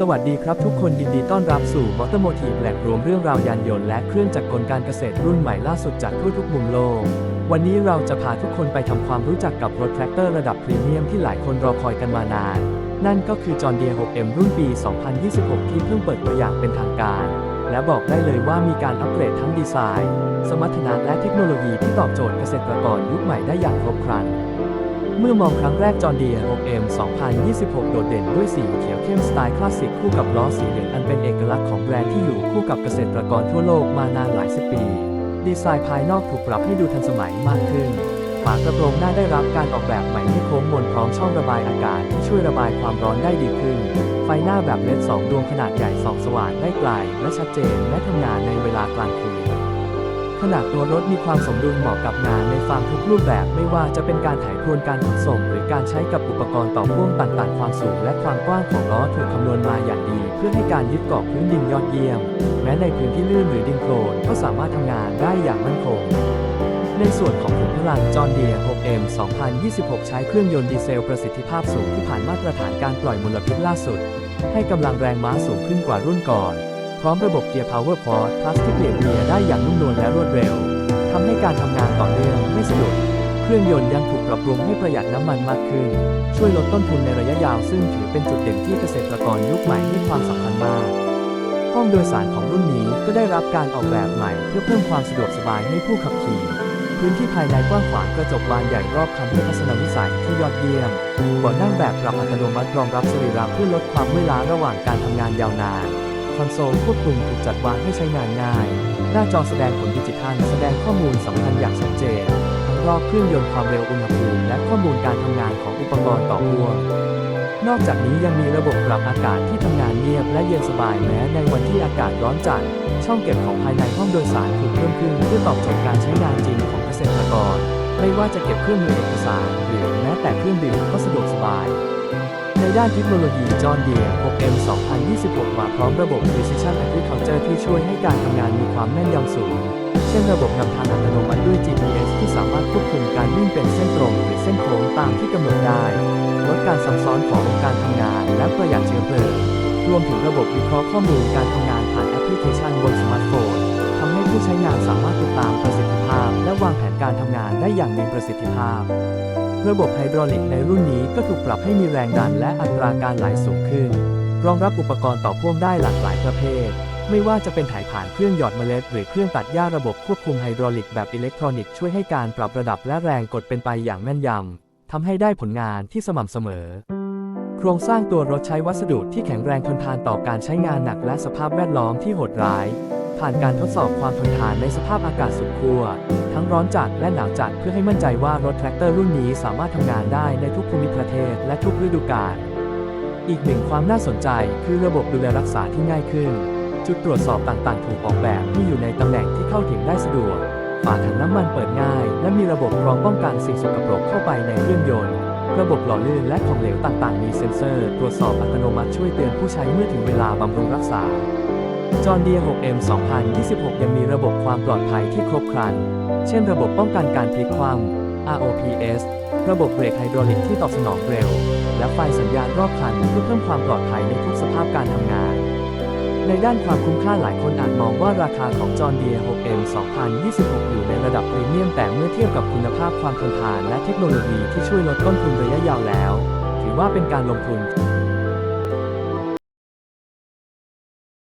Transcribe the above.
สวัสดีครับทุกคนยินดีต้อนรับสู่ Automotive แหล่งรวมเรื่องราวยานยนต์และเครื่องจักรกลการเกษตรรุ่นใหม่ล่าสุดจากทั่วทุกมุมโลก วันนี้เราจะพาทุกคนไปทำความรู้จักกับรถแทรกเตอร์ระดับพรีเมียมที่หลายคนรอคอยกันมานาน นั่นก็คือ John Deere 6M รุ่นปี 2026 ที่เพิ่งเปิดตัวอย่างเป็นทางการ และบอกได้เลยว่ามีการอัปเกรดทั้งดีไซน์ สมรรถนะและเทคโนโลยีที่ตอบโจทย์เกษตรกรยุคใหม่ได้อย่างครบครัน เมื่อมองครั้งแรกจอร์เดีย 6M 2026 โดดเด่นด้วยสีเขียวเข้มสไตล์คลาสสิกคู่กับล้อสีเหลืองอันเป็นเอกลักษณ์ของแบรนด์ที่อยู่คู่กับเกษตรกรทั่วโลกมานานหลายสิบปี ดีไซน์ภายนอกถูกปรับให้ดูทันสมัยมากขึ้น ฝากระโปรงหน้าได้รับการออกแบบใหม่ที่โค้งมนพร้อมช่องระบายอากาศที่ช่วยระบายความร้อนได้ดีขึ้น ไฟหน้าแบบเลดสองดวงขนาดใหญ่ส่องสว่างได้ไกลและชัดเจนและทำงานในเวลากลางคืน ขนาดตัวรถมีความสมดุลเหมาะกับงานในฟาร์มทุกรูปแบบไม่ว่าจะเป็นการไถพรวนการขนส่ง หรือการใช้กับอุปกรณ์ต่อพ่วงต่างๆ ความสูงและความกว้างของล้อถูกคำนวณมาอย่างดี เพื่อให้การยึดเกาะพื้นดินยอดเยี่ยม แม้ในพื้นที่ลื่นหรือดินโคลนก็สามารถทำงานได้อย่างมั่นคงในส่วนของขุมพลังจอร์เดีย 6M 2026 ใช้เครื่องยนต์ดีเซลประสิทธิภาพสูงที่ผ่านมาตรฐานการปล่อยมลพิษล่าสุด ให้กำลังแรงม้าสูงขึ้นกว่ารุ่นก่อน ร้อมระบบเกียร์ Power Port พลาสติกเปลี่ยนเกียร์ได้อย่างนุ่มนวลและรวดเร็วทำให้การทำงานต่อเนื่องไม่สะดุดเครื่องยนต์ยังถูกปรับปรุงให้ประหยัดน้ำมันมากขึ้น ช่วยลดต้นทุนในระยะยาวซึ่งถือเป็นจุดเด่นที่เกษตรกรยุคใหม่ให้ความสำคัญมาก ห้องโดยสารของรุ่นนี้ก็ได้รับการออกแบบใหม่เพื่อเพิ่มความสะดวกสบายให้ผู้ขับขี่ พื้นที่ภายในกว้างขวางกระจกบานใหญ่รอบคันให้ทัศนวิสัยที่ยอดเยี่ยมเบาะนั่งแบบปรับอัตโนมัติรองรับสรีระเพื่อลดความเมื่อยล้าระหว่างการทำงานยาวนาน คอนโซลควบคุมถูกจัดวางให้ใช้งานง่าย หน้าจอแสดงผลดิจิทัล แสดงข้อมูลสำคัญอย่างชัดเจน ทั้งรอบเครื่องยนต์ความเร็วอุณหภูมิ และข้อมูลการทำงานของอุปกรณ์ต่อพ่วงนอกจากนี้ยังมีระบบปรับอากาศที่ทำงานเงียบและเย็นสบายแม้ในวันที่อากาศร้อนจัด ช่องเก็บของภายในห้องโดยสารถูกเพิ่มขึ้นเพื่อตอบโจทย์การใช้งานจริงของเกษตรกร ไม่ว่าจะเก็บเครื่องมือเอกสารหรือแม้แต่เครื่องดื่มก็สะดวกสบาย ในด้านเทคโนโลยีจอร์เดีย 6M 2026 มาพร้อมระบบ Precision Agriculture ที่ช่วยให้การทำงานมีความแม่นยำสูง เช่นระบบนำทางอัตโนมัติด้วย GPS ที่สามารถควบคุมการวิ่งเป็นเส้นตรงหรือเส้นโค้งตามที่กำหนดได้ลดการซับซ้อนของการทำงานและประหยัดเชื้อเพลิง รวมถึงระบบวิเคราะห์ข้อมูลการทำงานผ่านแอปพลิเคชันบนสมาร์ทโฟน ผู้ใช้งานสามารถติดตามประสิทธิภาพ และวางแผนการทำงานได้อย่างมีประสิทธิภาพ ระบบไฮดรอลิกในรุ่นนี้ก็ถูกปรับให้มีแรงดันและอัตราการไหลสูงขึ้น รองรับอุปกรณ์ต่อพ่วงได้หลากหลายประเภท ไม่ว่าจะเป็นถ่ายผ่านเครื่องหยอดเมล็ด หรือเครื่องตัดหญ้าระบบควบคุมไฮดรอลิกแบบอิเล็กทรอนิกส์ช่วยให้การปรับระดับและแรงกดเป็นไปอย่างแม่นยำทำให้ได้ผลงานที่สม่ำเสมอโครงสร้างตัวรถใช้วัสดุที่แข็งแรงทนทานต่อการใช้งานหนักและสภาพแวดล้อมที่โหดร้าย ผ่านการทดสอบความทนทานในสภาพอากาศสุดขั้วทั้งร้อนจัดและหนาวจัดเพื่อให้มั่นใจว่ารถแทรกเตอร์รุ่นนี้สามารถทำงานได้ในทุกภูมิประเทศและทุกฤดูกาลอีกหนึ่งความน่าสนใจคือระบบดูแลรักษาที่ง่ายขึ้น จุดตรวจสอบต่างๆ ถูกออกแบบให้อยู่ในตำแหน่งที่เข้าถึงได้สะดวกฝาถังน้ำมันเปิดง่าย และมีระบบกรองป้องกันสิ่งสกปรกเข้าไปในเครื่องยนต์ ระบบหล่อลื่นและของเหลวต่างๆ มีเซ็นเซอร์ ตรวจสอบอัตโนมัติช่วยเตือนผู้ใช้เมื่อถึงเวลาบำรุงรักษา จอร์เดีย 6M 2026 ยังมีระบบความปลอดภัยที่ครบครัน เช่นระบบป้องกันการพลิกคว่ำ ROPS ระบบเบรกไฮดรอลิกที่ตอบสนองเร็ว และไฟสัญญาณรอบคันเพื่อเพิ่มความปลอดภัยในทุกสภาพการทำงาน ในด้านความคุ้มค่าหลายคนอาจมองว่าราคาของจอร์เดีย 6M 2026 อยู่ในระดับพรีเมียมแต่เมื่อเทียบกับคุณภาพความทนทานและเทคโนโลยีที่ช่วยลดต้นทุนระยะยาวแล้ว ถือว่าเป็นการลงทุน